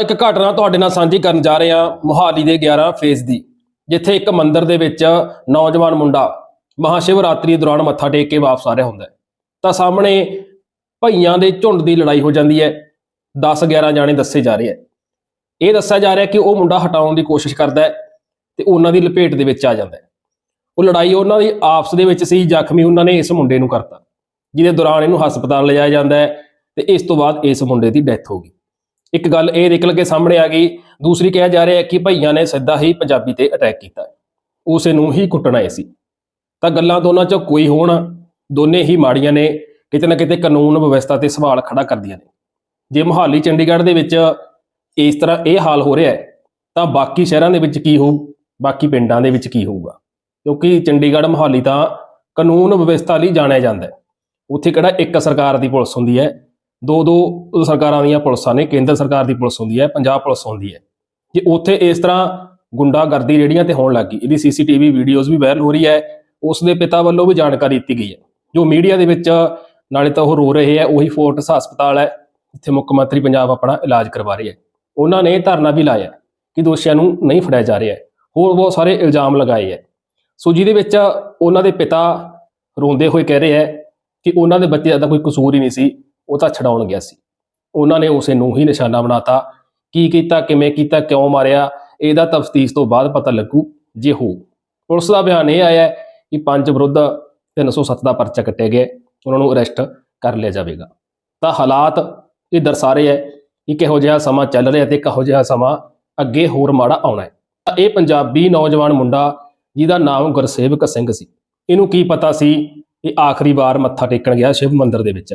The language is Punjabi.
ਇੱਕ ਘਟਨਾ ਤੁਹਾਡੇ ਨਾਲ ਸਾਂਝੀ ਕਰਨ ਜਾ ਰਹੇ ਹਾਂ ਮੁਹਾਲੀ ਦੇ 11 ਫੇਜ਼ ਦੀ, ਜਿੱਥੇ ਇੱਕ ਮੰਦਿਰ ਦੇ ਵਿੱਚ ਨੌਜਵਾਨ ਮੁੰਡਾ ਮਹਾਸ਼ਿਵਰਾਤਰੀ ਦੌਰਾਨ ਮੱਥਾ ਟੇਕ ਕੇ ਵਾਪਸ ਆ ਰਿਹਾ ਹੁੰਦਾ ਹੈ। ਤਾਂ ਸਾਹਮਣੇ ਭਈਆਂ ਦੇ ਝੁੰਡ ਦੀ ਲੜਾਈ ਹੋ ਜਾਂਦੀ ਹੈ। 10 11 ਜਾਣੇ ਦੱਸੇ ਜਾ ਰਹੇ ਹੈ। ਇਹ ਦੱਸਿਆ ਜਾ ਰਿਹਾ ਕਿ ਉਹ ਮੁੰਡਾ ਹਟਾਉਣ ਦੀ ਕੋਸ਼ਿਸ਼ ਕਰਦਾ ਹੈ ਤੇ ਉਹਨਾਂ ਦੀ ਲਪੇਟ ਦੇ ਵਿੱਚ ਆ ਜਾਂਦਾ ਹੈ। ਉਹ ਲੜਾਈ ਉਹਨਾਂ ਦੀ ਆਪਸ ਦੇ ਵਿੱਚ ਸੀ, ਜ਼ਖਮੀ ਉਹਨਾਂ ਨੇ ਇਸ ਮੁੰਡੇ ਨੂੰ ਕਰਤਾ, ਜਿਹਦੇ ਦੌਰਾਨ ਇਹਨੂੰ ਹਸਪਤਾਲ ਲਿਜਾਇਆ ਜਾਂਦਾ ਹੈ ਤੇ ਇਸ ਤੋਂ ਬਾਅਦ ਇਸ ਮੁੰਡੇ ਦੀ ਡੈਥ ਹੋ ਗਈ। ਇੱਕ ਗੱਲ ਇਹ ਨਿਕਲ ਕੇ ਸਾਹਮਣੇ ਆ ਗਈ, ਦੂਸਰੀ ਕਿਹਾ ਜਾ ਰਿਹਾ ਹੈ ਕਿ ਭਈਆਂ ਨੇ ਸਿੱਧਾ ਹੀ ਪੰਜਾਬੀ ਤੇ ਅਟੈਕ ਕੀਤਾ ਉਸੇ ਨੂੰ ਹੀ ਕੁੱਟਣਾ ਆਏ ਸੀ। ਤਾਂ ਗੱਲਾਂ ਦੋਨਾਂ ਚੋਂ ਕੋਈ ਹੋਣ, ਦੋਨੇ ਹੀ ਮਾੜੀਆਂ ਨੇ, ਕਿਤੇ ਨਾ ਕਿਤੇ ਕਾਨੂੰਨ ਵਿਵਸਥਾ ਤੇ ਸਵਾਲ ਖੜਾ ਕਰਦੀਆਂ ਨੇ। ਜੇ ਮੁਹਾਲੀ, ਚੰਡੀਗੜ੍ਹ ਦੇ ਵਿੱਚ ਇਸ ਤਰ੍ਹਾਂ ਇਹ ਹਾਲ ਹੋ ਰਿਹਾ ਹੈ, ਤਾਂ ਬਾਕੀ ਸ਼ਹਿਰਾਂ ਦੇ ਵਿੱਚ ਕੀ ਹੋਊ? ਬਾਕੀ ਪਿੰਡਾਂ ਦੇ ਵਿੱਚ ਕੀ ਹੋਊਗਾ? ਕਿਉਂਕਿ ਚੰਡੀਗੜ੍ਹ, ਮੁਹਾਲੀ ਤਾਂ ਕਾਨੂੰਨ ਵਿਵਸਥਾ ਲਈ ਜਾਣਿਆ ਜਾਂਦਾ ਹੈ। ਉੱਥੇ ਕਿਹੜਾ ਇੱਕ ਸਰਕਾਰ ਦੀ ਪੁਲਿਸ ਹੁੰਦੀ ਹੈ? ਦੋ ਦੋ ਸਰਕਾਰਾਂ ਦੀਆਂ ਪੁਲਿਸਾਂ ਨੇ, ਕੇਂਦਰ ਸਰਕਾਰ ਦੀ ਪੁਲਿਸ ਹੁੰਦੀ ਹੈ, ਪੰਜਾਬ ਪੁਲਿਸ ਹੁੰਦੀ ਹੈ। ਜੇ ਉੱਥੇ ਇਸ ਤਰ੍ਹਾਂ ਗੁੰਡਾਗਰਦੀ ਰੇੜੀਆਂ ਤੇ ਹੋਣ ਲੱਗੀ ਇਹਦੀ ਸੀਸੀਟੀਵੀ ਵੀਡੀਓਜ਼ ਵੀ ਵਾਇਰਲ ਹੋ ਰਹੀ ਹੈ, ਉਸ ਦੇ ਪਿਤਾ ਵੱਲੋਂ ਵੀ ਜਾਣਕਾਰੀ ਦਿੱਤੀ ਗਈ ਹੈ। ਜੋ ਮੀਡੀਆ ਦੇ ਵਿੱਚ ਨਾਲੇ ਤਾਂ ਉਹ ਰੋ ਰਹੇ ਹੈ, ਉਹੀ ਫੋਰਟਸ ਹਸਪਤਾਲ ਹੈ, ਜਿੱਥੇ ਮੁੱਖ ਮੰਤਰੀ ਪੰਜਾਬ ਆਪਣਾ ਇਲਾਜ ਕਰਵਾ ਰਹੇ ਹੈ। ਉਹਨਾਂ ਨੇ ਧਰਨਾ ਵੀ ਲਾਇਆ ਕਿ ਦੋਸ਼ੀਆਂ ਨੂੰ ਨਹੀਂ ਫੜਿਆ ਜਾ ਰਿਹਾ ਹੋਰ ਬਹੁਤ ਸਾਰੇ ਇਲਜ਼ਾਮ ਲਗਾਏ ਹੈ। ਸੋ ਜਿਹਦੇ ਵਿੱਚ ਉਹਨਾਂ ਦੇ ਪਿਤਾ ਰੋਂਦੇ ਹੋਏ ਕਹਿ ਰਹੇ ਹੈ ਕਿ ਉਹਨਾਂ ਦੇ ਬੱਚੇ ਦਾ ਕੋਈ ਕਸੂਰ ਹੀ ਨਹੀਂ ਸੀ। ਉਹ ਤਾਂ ਛਡਾਉਣ ਗਿਆ ਸੀ। ਉਹਨਾਂ ਨੇ ਉਸੇ ਨੂੰ ਹੀ ਨਿਸ਼ਾਨਾ ਬਣਾਤਾ। ਕੀ ਕੀਤਾ, ਕਿਵੇਂ ਕੀਤਾ, ਕਿਉਂ ਮਾਰਿਆ, ਇਹਦਾ ਤਫਤੀਸ਼ ਤੋਂ ਬਾਅਦ ਪਤਾ ਲੱਗੂ ਜੇ ਹੋ ਪੁਲਿਸ ਦਾ ਬਿਆਨ ਇਹ ਆਇਆ ਕਿ ਪੰਜ ਵਿਰੁੱਧ 307 ਦਾ ਪਰਚਾ ਕੱਟਿਆ ਗਿਆ। ਉਹਨਾਂ ਨੂੰ ਅਰੈਸਟ ਕਰ ਲਿਆ ਜਾਵੇਗਾ। ਤਾਂ ਹਾਲਾਤ ਇਹ ਦਰਸਾ ਰਹੇ ਹੈ ਕਿ ਕਿਹੋ ਜਿਹਾ ਸਮਾਂ ਚੱਲ ਰਿਹਾ ਤੇ ਕਿਹੋ ਜਿਹਾ ਸਮਾਂ ਅੱਗੇ ਹੋਰ ਮਾੜਾ ਆਉਣਾ ਹੈ ਤਾਂ ਇਹ ਪੰਜਾਬੀ ਨੌਜਵਾਨ ਮੁੰਡਾ ਜਿਹਦਾ ਨਾਮ ਗੁਰਸੇਵਕ ਸਿੰਘ ਸੀ। ਇਹਨੂੰ ਕੀ ਪਤਾ ਸੀ ਇਹ ਆਖਰੀ ਵਾਰ ਮੱਥਾ ਟੇਕਣ ਗਿਆ ਸ਼ਿਵ ਮੰਦਿਰ ਦੇ ਵਿੱਚ।